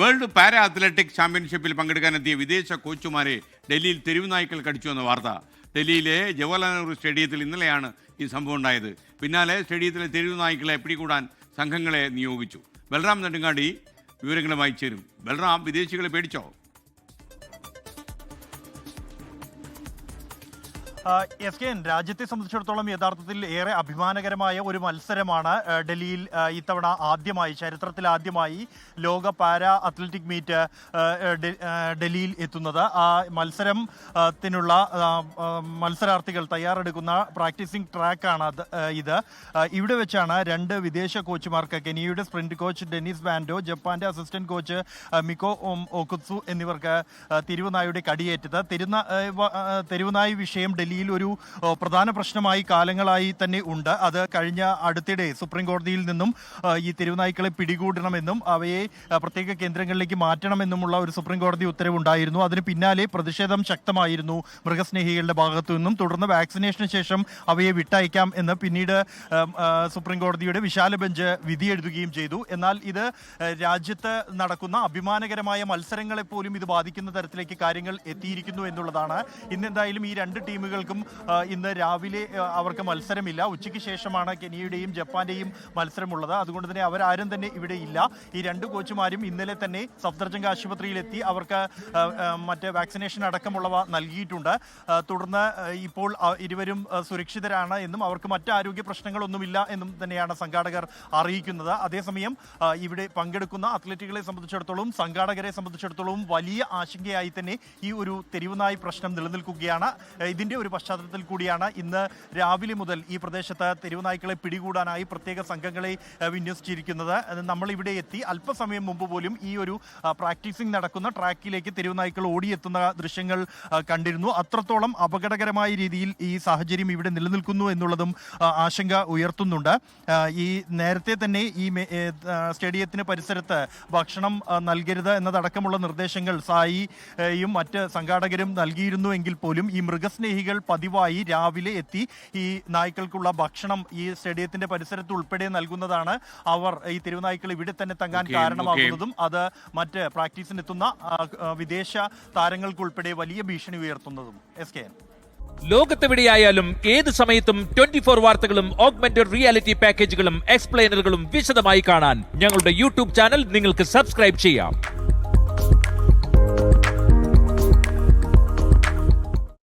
World പാര athletic ചാമ്പ്യൻഷിപ്പിൽ പങ്കെടുക്കാനെത്തിയ വിദേശ കോച്ചുമാരെ ഡൽഹിയിൽ തെരുവുനായ്ക്കൾ കടിച്ചു എന്ന വാർത്ത. ഡൽഹിയിലെ ജവഹർലാൽ നെഹ്റു സ്റ്റേഡിയത്തിൽ ഇന്നലെയാണ് ഈ സംഭവം ഉണ്ടായത്. പിന്നാലെ സ്റ്റേഡിയത്തിലെ തെരുവുനായ്ക്കളെ പിടികൂടാൻ സംഘങ്ങളെ നിയോഗിച്ചു. ബൽറാം നെടുങ്ങാടി വിവരങ്ങളുമായി ചേരും. ബൽറാം വിദേശികളെ പേടിച്ചോ? എസ് കെ എൻ രാജ്യത്തെ സംബന്ധിച്ചിടത്തോളം യഥാർത്ഥത്തിൽ ഏറെ അഭിമാനകരമായ ഒരു മത്സരമാണ് ഡൽഹിയിൽ ഇത്തവണ ആദ്യമായി ചരിത്രത്തിൽ ആദ്യമായി ലോക പാരാ അത്ലറ്റിക് മീറ്റ് ഡൽഹിയിൽ എത്തുന്നത്. ആ മത്സരത്തിനുള്ള മത്സരാർത്ഥികൾ തയ്യാറെടുക്കുന്ന പ്രാക്ടീസിംഗ് ട്രാക്കാണ് അത് ഇത്. ഇവിടെ വെച്ചാണ് രണ്ട് വിദേശ കോച്ചുമാർക്ക് കെനിയയുടെ സ്പ്രിന്റ് കോച്ച് ഡെന്നിസ് ബാൻഡോ ജപ്പാന്റെ അസിസ്റ്റന്റ് കോച്ച് മിക്കോ ഒക്കുത്സു എന്നിവർക്ക് തിരുവനായുടെ കടിയേറ്റത്. തിരുന ആ, വ- ആ, വിഷയം ഡൽഹിയിൽ ഒരു പ്രധാന പ്രശ്നമായി കാലങ്ങളായി തന്നെ ഉണ്ട്. അത് കഴിഞ്ഞ അടുത്തിടെ സുപ്രീം കോടതിയിൽ നിന്നും ഈ തെരുവുനായ്ക്കളെ പിടികൂടണമെന്നും അവയെ പ്രത്യേക കേന്ദ്രങ്ങളിലേക്ക് മാറ്റണമെന്നുമുള്ള ഒരു സുപ്രീം കോടതി ഉത്തരവുണ്ടായിരുന്നു. അതിന് പിന്നാലെ പ്രതിഷേധം ശക്തമായിരുന്നു മൃഗസ്നേഹികളുടെ ഭാഗത്തു നിന്നും. തുടർന്ന് വാക്സിനേഷന് ശേഷം അവയെ വിട്ടയക്കാം എന്ന് പിന്നീട് സുപ്രീം കോടതിയുടെ വിശാല ബെഞ്ച് വിധി എഴുതുകയും ചെയ്തു. എന്നാൽ ഇത് രാജ്യത്ത് നടക്കുന്ന അഭിമാനകരമായ മത്സരങ്ങളെ പോലും ഇത് ബാധിക്കുന്ന തരത്തിലേക്ക് കാര്യങ്ങൾ എത്തിയിരിക്കുന്നു എന്നുള്ളതാണ്. ഇന്ന് എന്തായാലും ഈ രണ്ട് ടീമുകൾക്കും ഇന്ന് രാവിലെ അവർക്ക് മത്സരമില്ല. ഉച്ചയ്ക്ക് ശേഷമാണ് കെനിയയുടെയും ജപ്പാന്റെയും മത്സരമുള്ളത്. അതുകൊണ്ട് തന്നെ അവരാരും തന്നെ ഇവിടെ ഇല്ല. ഈ രണ്ട് കോച്ചുമാരും ഇന്നലെ തന്നെ സഫ്ദർജംഗ് ആശുപത്രിയിലെത്തി അവർക്ക് മറ്റ് വാക്സിനേഷൻ അടക്കമുള്ളവ നൽകിയിട്ടുണ്ട്. തുടർന്ന് ഇപ്പോൾ ഇരുവരും സുരക്ഷിതരാണ് എന്നും അവർക്ക് മറ്റ് ആരോഗ്യ പ്രശ്നങ്ങളൊന്നുമില്ല എന്നും തന്നെയാണ് സംഘാടകർ അറിയിക്കുന്നത്. അതേസമയം ഇവിടെ പങ്കെടുക്കുന്ന അത്ലറ്റുകളെ സംബന്ധിച്ചിടത്തോളം സംഘാടകരെ സംബന്ധിച്ചിടത്തോളം വലിയ ആശങ്കയായി തന്നെ ഈ ഒരു തെരുവുനായി പ്രശ്നം നിലനിൽക്കുകയാണ്. ഇതിന്റെ ഒരു പശ്ചാത്തലത്തിൽ കൂടിയാണ് ഇന്ന് രാവിലെ മുതൽ ഈ പ്രദേശത്ത് തെരുവുനായ്ക്കളെ പിടികൂടാനായി പ്രത്യേക സംഘങ്ങളെ വിന്യസിച്ചിരിക്കുന്നത്. നമ്മളിവിടെ എത്തി. അല്പസമയം മുമ്പ് പോലും ഈ ഒരു പ്രാക്ടീസിംഗ് നടക്കുന്ന ട്രാക്കിലേക്ക് തെരുവുനായ്ക്കൾ ഓടിയെത്തുന്ന ദൃശ്യങ്ങൾ കണ്ടിരുന്നു. അത്രത്തോളം അപകടകരമായ രീതിയിൽ ഈ സാഹചര്യം ഇവിടെ നിലനിൽക്കുന്നു എന്നുള്ളതും ആശങ്ക ഉയർത്തുന്നുണ്ട്. ഈ നേരത്തെ തന്നെ ഈ സ്റ്റേഡിയത്തിന് പരിസരത്ത് ഭക്ഷണം നൽകരുത് എന്നതടക്കമുള്ള നിർദ്ദേശങ്ങൾ സായിയും മറ്റ് സംഘാടകരും നൽകിയിരുന്നു എങ്കിൽ പോലും ഈ മൃഗസ്നേഹികൾ പതിവായി രാവിലെ എത്തി ഈ നായ്ക്കൾക്കുള്ള ഭക്ഷണം ഈ സ്റ്റേഡിയത്തിന്റെ പരിസരത്ത് ഉൾപ്പെടെ നൽകുന്നതാണ് അവർ ഈ തെരുവുനായ്ക്കൾ ഇവിടെ തന്നെ തങ്ങാൻ കാരണമാകുന്നതും അത് മറ്റ് പ്രാക്ടീസിനെത്തുന്ന വിദേശ താരങ്ങൾക്കുൾപ്പെടെ വലിയ ഭീഷണി ഉയർത്തുന്നതും. എസ് കെ എൻ ലോകത്തെവിടെയായാലും ഏത് സമയത്തും ട്വന്റി ഫോർ വാർത്തകളും ഓഗ്മെന്റഡ് റിയാലിറ്റി പാക്കേജുകളും എക്സ്പ്ലെയിനറുകളും വിശദമായി കാണാൻ ഞങ്ങളുടെ യൂട്യൂബ് ചാനൽ നിങ്ങൾക്ക് സബ്സ്ക്രൈബ് ചെയ്യാം.